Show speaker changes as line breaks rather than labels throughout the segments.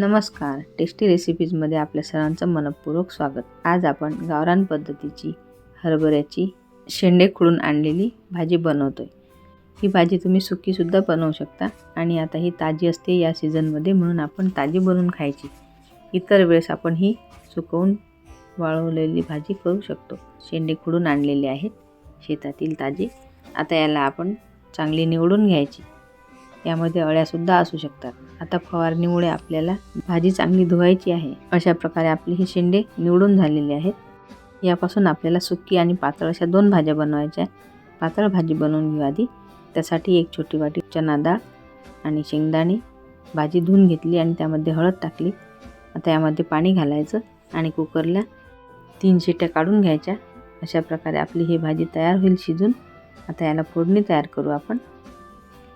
नमस्कार. टेस्टी रेसिपीजमध्ये आपल्या सर्वांचं मनपूर्वक स्वागत. आज आपण गावरान पद्धतीची हरभऱ्याची शेंडे खुडून आणलेली भाजी बनवतो आहे ही भाजी तुम्ही सुकीसुद्धा बनवू शकता आणि आता ही ताजी असते या सीझनमध्ये म्हणून आपण ताजी बनवून खायची. इतर वेळेस आपण ही सुकवून वाळवलेली भाजी करू शकतो. शेंडे खुडून आणलेले आहेत शेतातील ताजे. आता याला आपण चांगली निवडून घ्यायची. यामध्ये अळ्यासुद्धा असू शकतात. आता फवारणीमुळे आपल्याला भाजी चांगली धुवायची आहे. अशा प्रकारे आपली ही शेंडे निवडून झालेली आहेत. यापासून आपल्याला सुकी आणि पातळ अशा दोन भाज्या बनवायच्या पातळ भाजी बनवून घेऊ आधी. त्यासाठी एक छोटी वाटी चना डाळ आणि शेंगदाणे. भाजी धुवून घेतली आणि त्यामध्ये हळद टाकली. आता यामध्ये पाणी घालायचं आणि कुकरला तीन शिट्या काढून घ्यायच्या. अशा प्रकारे आपली ही भाजी तयार होईल शिजून. आता याला फोडणी तयार करू आपण.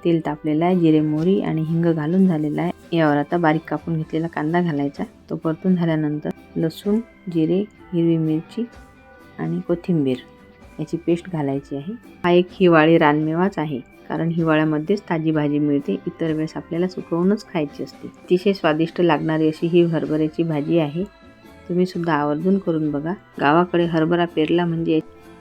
तेल तापलेलं आहे जिरे मोहरी आणि हिंग घालून झालेला आहे. यावर आता बारीक कापून घेतलेला कांदा घालायचा. तो परतून झाल्यानंतर लसूण जिरे हिरवी मिरची आणि कोथिंबीर याची पेस्ट घालायची आहे. हा एक हिवाळी रानमेवाच आहे कारण हिवाळ्यामध्येच ताजी भाजी मिळते. इतर वेळेस आपल्याला सुकवूनच खायची असते. अतिशय स्वादिष्ट लागणारी अशी ही हरभऱ्याची भाजी आहे. तुम्ही सुद्धा आवर्जून करून बघा. गावाकडे हरभरा पेरला म्हणजे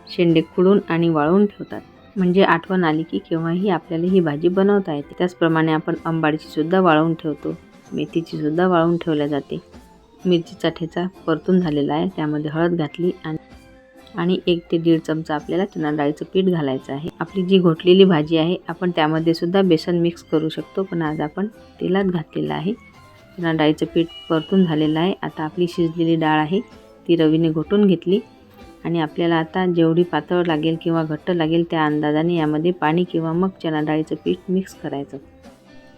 शेंडे खुडून आणि वाळवून ठेवतात. म्हणजे आठवण आली की केव्हाही आपल्याला ही भाजी बनवता येते. त्याचप्रमाणे आपण आंबाडीची सुद्धा वाळवून ठेवतो. मेथीची सुद्धा वाळवून ठेवल्या जाते. मिरचीचा ठेचा परतून झालेला आहे. त्यामध्ये हळद घातली आणि आणि एक ते दीड चमचा आपल्याला चणा डाळीचं पीठ घालायचं आहे. आपली जी घोटलेली भाजी आहे आपण त्यामध्ये सुद्धा बेसन मिक्स करू शकतो. पण आज आपण तेलात घातलेलं आहे. चणा डाळीचं पीठ परतून झालेलं आहे. आता आपली शिजलेली डाळ आहे. ती रवीने घोटून घेतली. आणि आपल्याला आता जेवढी पातळ लागेल किंवा घट्ट लागेल त्या अंदाजाने यामध्ये पाणी किंवा मग चणा डाळीचं पीठ मिक्स करायचं.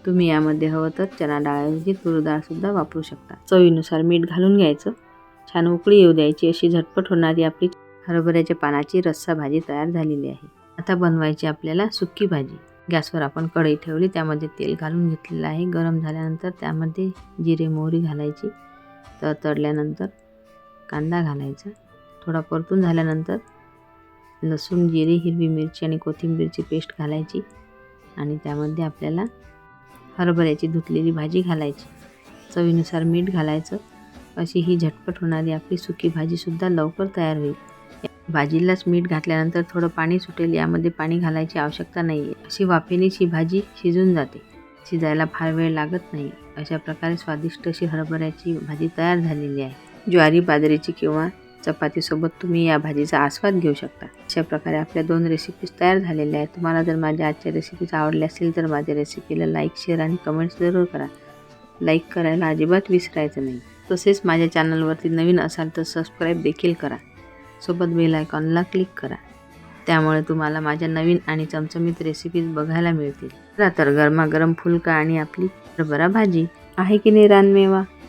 तुम्ही यामध्ये हवं तर चणा डाळऐवजी तूर डाळसुद्धा वापरू शकता. चवीनुसार मीठ घालून घ्यायचं. छान उकळी येऊ द्यायची. अशी झटपट होणारी आपली हरभऱ्याच्या पानाची रस्सा भाजी तयार झालेली आहे. आता बनवायची आपल्याला सुक्की भाजी. गॅसवर आपण कढई ठेवली. त्यामध्ये तेल घालून घेतलेलं आहे. गरम झाल्यानंतर त्यामध्ये जिरे मोहरी घालायची. तर तळल्यानंतर कांदा घालायचा. थोडा परतून झाल्यानंतर लसूण जिरे हिरवी मिरची आणि कोथिंबीरची पेस्ट घालायची आणि त्यामध्ये आपल्याला हरभऱ्याची धुतलेली भाजी घालायची. चवीनुसार मीठ घालायचं. अशी ही झटपट होणारी आपली सुकी भाजीसुद्धा लवकर तयार होईल. भाजीलाच मीठ घातल्यानंतर थोडं पाणी सुटेल यामध्ये पाणी घालायची आवश्यकता नाही आहे अशी वाफेनेच ही भाजी शिजून जाते. शिजायला फार वेळ लागत नाही. अशा प्रकारे स्वादिष्ट अशी हरभऱ्याची भाजी तयार झालेली आहे. ज्वारी बाजरीची किंवा चपातीसोबत तुम्ही या भाजीचा आस्वाद घेऊ शकता. अशा प्रकारे आपल्या दोन रेसिपीज तयार झालेल्या आहेत. तुम्हाला जर माझ्या आजच्या रेसिपीज आवडल्या असतील तर माझ्या रेसिपीला लाईक शेअर आणि कमेंट्स जरूर करा. लाईक करायला अजिबात विसरायचं नाही. तसेच माझ्या चॅनलवरती नवीन असाल तर सबस्क्राईब देखील करा. सोबत बेल आयकॉनला क्लिक करा. त्यामुळे तुम्हाला माझ्या नवीन आणि चमचमीत रेसिपीज बघायला मिळतील. तर गरमागरम फुलका आणि आपली हरभरा भाजी. आहे की नाही रानमेवा?